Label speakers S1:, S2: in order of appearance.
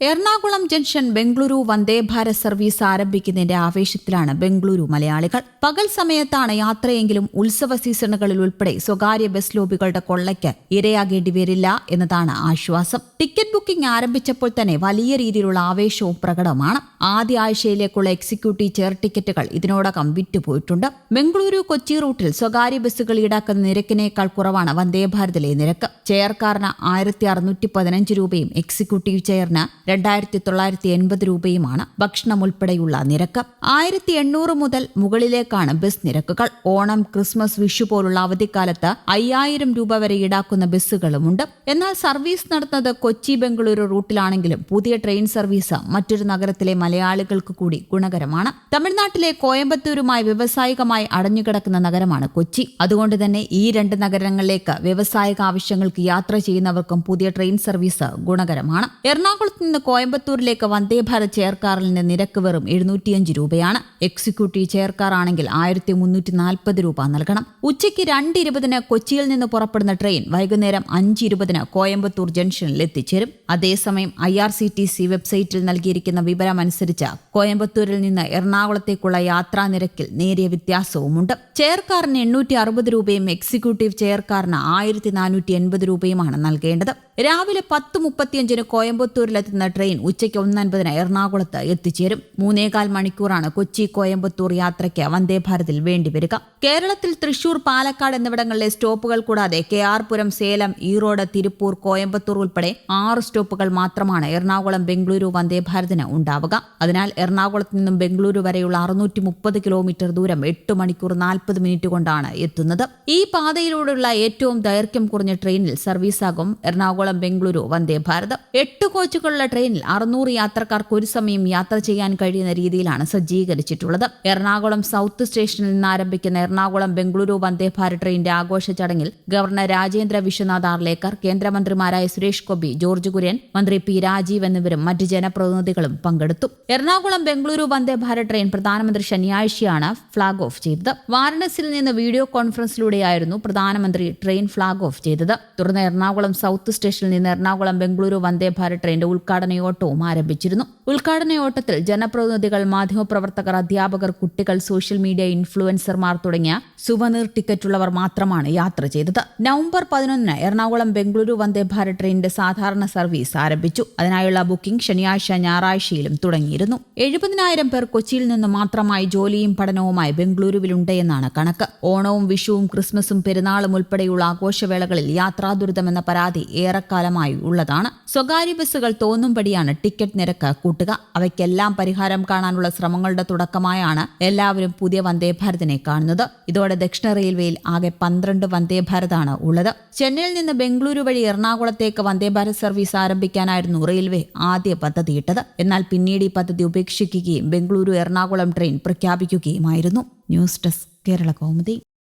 S1: Ernakulam junction Bengaluru Vande Bharat service ആരംഭിക്കുന്നതിന്റെ ആവേശത്തിലാണ് ബംഗളൂരു മലയാളികൾ. പകൽ സമയത്താണ് യാത്രയെങ്കിലും ഉത്സവ സീസണുകളിൽ ഉൾപ്പെടെ സ്വകാര്യ ബസ് ലോബികളുടെ കൊള്ളയ്ക്ക് ഇരയാകേണ്ടി വരില്ല എന്നതാണ് ആശ്വാസം. ടിക്കറ്റ് ബുക്കിംഗ് ആരംഭിച്ചപ്പോൾ തന്നെ വലിയ രീതിയിലുള്ള ആവേശവും പ്രകടമാണ് ആദ്യ ആഴ്ചയിലേക്കുള്ള എക്സിക്യൂട്ടീവ് ചെയർ ടിക്കറ്റുകൾ ഇതിനോടകം വിറ്റുപോയിട്ടുണ്ട്. ബംഗളൂരു കൊച്ചി റൂട്ടിൽ സ്വകാര്യ ബസ്സുകൾ ഈടാക്കുന്ന നിരക്കിനേക്കാൾ കുറവാണ് വന്ദേ ഭാരതിലെ നിരക്ക്. ചെയർക്കാരന് ആയിരത്തി അറുന്നൂറ്റി പതിനഞ്ച് രൂപയും എക്സിക്യൂട്ടീവ് ചെയറിന് രണ്ടായിരത്തി തൊള്ളായിരത്തി എൺപത് രൂപയുമാണ് ഭക്ഷണം ഉൾപ്പെടെയുള്ള നിരക്ക്. ആയിരത്തി എണ്ണൂറ് മുതൽ മുകളിലേക്കാണ് ബസ് നിരക്കുകൾ. ഓണം ക്രിസ്മസ് വിഷു പോലുള്ള അവധിക്കാലത്ത് അയ്യായിരം രൂപ വരെ ഈടാക്കുന്ന ബസ്സുകളുമുണ്ട്. എന്നാൽ സർവീസ് നടത്തുന്നത് കൊച്ചി ബംഗളൂരു റൂട്ടിലാണെങ്കിലും പുതിയ ട്രെയിൻ സർവീസ് മറ്റൊരു നഗരത്തിലെ മലയാളികൾക്ക് കൂടി ഗുണകരമാണ്. തമിഴ്നാട്ടിലെ കോയമ്പത്തൂരുമായി വ്യവസായികമായി അടഞ്ഞുകിടക്കുന്ന നഗരമാണ് കൊച്ചി. അതുകൊണ്ട് തന്നെ ഈ രണ്ട് നഗരങ്ങളിലേക്ക് വ്യവസായിക ആവശ്യങ്ങൾക്ക് യാത്ര ചെയ്യുന്നവർക്കും പുതിയ ട്രെയിൻ സർവീസ് ഗുണകരമാണ്. എറണാകുളത്ത് നിന്ന് കോയമ്പത്തൂരിലേക്ക് വന്ദേ ഭാരത് ചെയർകാറിന്റെ നിരക്ക് വെറും എഴുന്നൂറ്റിയഞ്ച് രൂപയാണ്. എക്സിക്യൂട്ടീവ് ചെയർകാർ ആണെങ്കിൽ ആയിരത്തി മുന്നൂറ്റി നാൽപ്പത് രൂപ നൽകണം. ഉച്ചയ്ക്ക് രണ്ട് ഇരുപതിന് കൊച്ചിയിൽ നിന്ന് പുറപ്പെടുന്ന ട്രെയിൻ വൈകുന്നേരം അഞ്ച് ഇരുപതിന് കോയമ്പത്തൂർ ജംഗ്ഷനിൽ എത്തിച്ചേരും. അതേസമയം I R C T C വെബ്സൈറ്റിൽ നൽകിയിരിക്കുന്ന വിവരമനുസരിച്ച് കോയമ്പത്തൂരിൽ നിന്ന് എറണാകുളത്തേക്കുള്ള യാത്രാ നിരക്കിൽ നേരിയ വ്യത്യാസവുമുണ്ട്. ചെയർകാറിന് എണ്ണൂറ്റി അറുപത് രൂപയും എക്സിക്യൂട്ടീവ് ചെയർകാറിന് ആയിരത്തി നാനൂറ്റി എൺപത് രൂപയുമാണ് നൽകേണ്ടത്. രാവിലെ പത്ത് മുപ്പത്തിയഞ്ചിന് കോയമ്പത്തൂരിലെത്തുന്ന ട്രെയിൻ ഉച്ചയ്ക്ക് ഒന്നൻപതിന് എറണാകുളത്ത് എത്തിച്ചേരും. മൂന്നേകാൽ മണിക്കൂറാണ് കൊച്ചി കോയമ്പത്തൂർ യാത്രയ്ക്ക് വന്ദേ ഭാരതിൽ വേണ്ടിവരിക കേരളത്തിൽ തൃശൂർ പാലക്കാട് എന്നിവിടങ്ങളിലെ സ്റ്റോപ്പുകൾ കൂടാതെ കെ ആർ പുരം സേലം ഈറോഡ് തിരുപ്പൂർ കോയമ്പത്തൂർ ഉൾപ്പെടെ ആറ് സ്റ്റോപ്പുകൾ മാത്രമാണ് എറണാകുളം ബംഗളൂരു വന്ദേ ഭാരതിന് ഉണ്ടാവുക. അതിനാൽ എറണാകുളത്ത് നിന്നും ബംഗളൂരു വരെയുള്ള അറുന്നൂറ്റി മുപ്പത് കിലോമീറ്റർ ദൂരം എട്ട് മണിക്കൂർ നാൽപ്പത് മിനിറ്റ് കൊണ്ടാണ് എത്തുന്നത്. ഈ പാതയിലൂടെയുള്ള ഏറ്റവും ദൈർഘ്യം കുറഞ്ഞ ട്രെയിനിൽ സർവീസാകും എറണാകുളം ബംഗളൂരു വന്ദേ ഭാരത്. എട്ട് കോച്ചുകളുള്ള ട്രെയിനിൽ അറുന്നൂറ് യാത്രക്കാർക്ക് ഒരു സമയം യാത്ര ചെയ്യാൻ കഴിയുന്ന രീതിയിലാണ് സജ്ജീകരിച്ചിട്ടുള്ളത്. എറണാകുളം സൗത്ത് സ്റ്റേഷനിൽ നിന്ന് ആരംഭിക്കുന്ന എറണാകുളം ബംഗളൂരു വന്ദേ ഭാരത് ട്രെയിനിന്റെ ആഘോഷ ചടങ്ങിൽ ഗവർണർ രാജേന്ദ്ര വിശ്വനാഥ് ആർലേക്കർ കേന്ദ്രമന്ത്രിമാരായ സുരേഷ് ഗോപി ജോർജ് കുര്യൻ മന്ത്രി പി രാജീവ് എന്നിവരും മറ്റ് ജനപ്രതിനിധികളും പങ്കെടുത്തു. എറണാകുളം ബംഗളൂരു വന്ദേ ഭാരത് ട്രെയിൻ പ്രധാനമന്ത്രി ശനിയാഴ്ചയാണ് ഫ്ളാഗ് ഓഫ് ചെയ്തത്. വാരണസിൽ നിന്ന് വീഡിയോ കോൺഫറൻസിലൂടെയായിരുന്നു പ്രധാനമന്ത്രി ട്രെയിൻ ഫ്ളാഗ് ഓഫ് ചെയ്തത്. തുടർന്ന് എറണാകുളം സൗത്ത് സ്റ്റേഷനിൽ നിന്ന് എറണാകുളം ബംഗളൂരു വന്ദേ ഭാരത് ട്രെയിന്റെ ഉദ്ഘാടനയോട്ടവും ആരംഭിച്ചിരുന്നു. ഉദ്ഘാടനയോട്ടത്തിൽ ജനപ്രതിനിധികൾ മാധ്യമപ്രവർത്തകർ അധ്യാപകർ കുട്ടികൾ സോഷ്യൽ മീഡിയ ഇൻഫ്ലുവൻസർമാർ തുടങ്ങിയ സുവനീർ ടിക്കറ്റുള്ളവർ മാത്രമാണ് യാത്ര ചെയ്തത്. നവംബർ പതിനൊന്നിന് എറണാകുളം ബംഗളൂരു വന്ദേ ഭാരത് ട്രെയിനിന്റെ സാധാരണ സർവീസ് ആരംഭിച്ചു. അതിനായുള്ള ബുക്കിംഗ് ശനിയാഴ്ച ഞായറാഴ്ചയിലും തുടങ്ങിയിരുന്നു. എഴുപതിനായിരം പേർ കൊച്ചിയിൽ നിന്ന് മാത്രമായി ജോലിയും പഠനവുമായി ബംഗളൂരുവിലുണ്ടെന്നാണ് കണക്ക്. ഓണവും വിഷുവും ക്രിസ്മസും പെരുന്നാളും ഉൾപ്പെടെയുള്ള ആഘോഷവേളകളിൽ യാത്രാ ദുരിതമെന്ന പരാതി ഏറെക്കാലമായി ഉള്ളതാണ്. സ്വകാര്യ ബസ്സുകൾ തോന്നുംപടിയാണ് ടിക്കറ്റ് നിരക്ക് കൂട്ടുക. അവയ്ക്കെല്ലാം പരിഹാരം കാണാനുള്ള ശ്രമങ്ങളുടെ തുടക്കമായാണ് എല്ലാവരും പുതിയ വന്ദേ ഭാരതിനെ കാണുന്നത്. ഇതോടെ ദക്ഷിണ റെയിൽവേയിൽ ആകെ പന്ത്രണ്ട് വന്ദേ ഭാരതാണ് ഉള്ളത്. ചെന്നൈയിൽ നിന്ന് ബംഗളൂരു വഴി എറണാകുളത്തേക്ക് വന്ദേ ഭാരത് സർവീസ് ആരംഭിക്കാനായിരുന്നു റെയിൽവേ ആദ്യ പദ്ധതിയിട്ടത് എന്നാൽ പിന്നീട് ഈ പദ്ധതി ഉപേക്ഷിക്കുകയും Bengaluru Ernakulam train പ്രഖ്യാപിക്കുകയുമായിരുന്നു. News desk Kerala Kaumudi.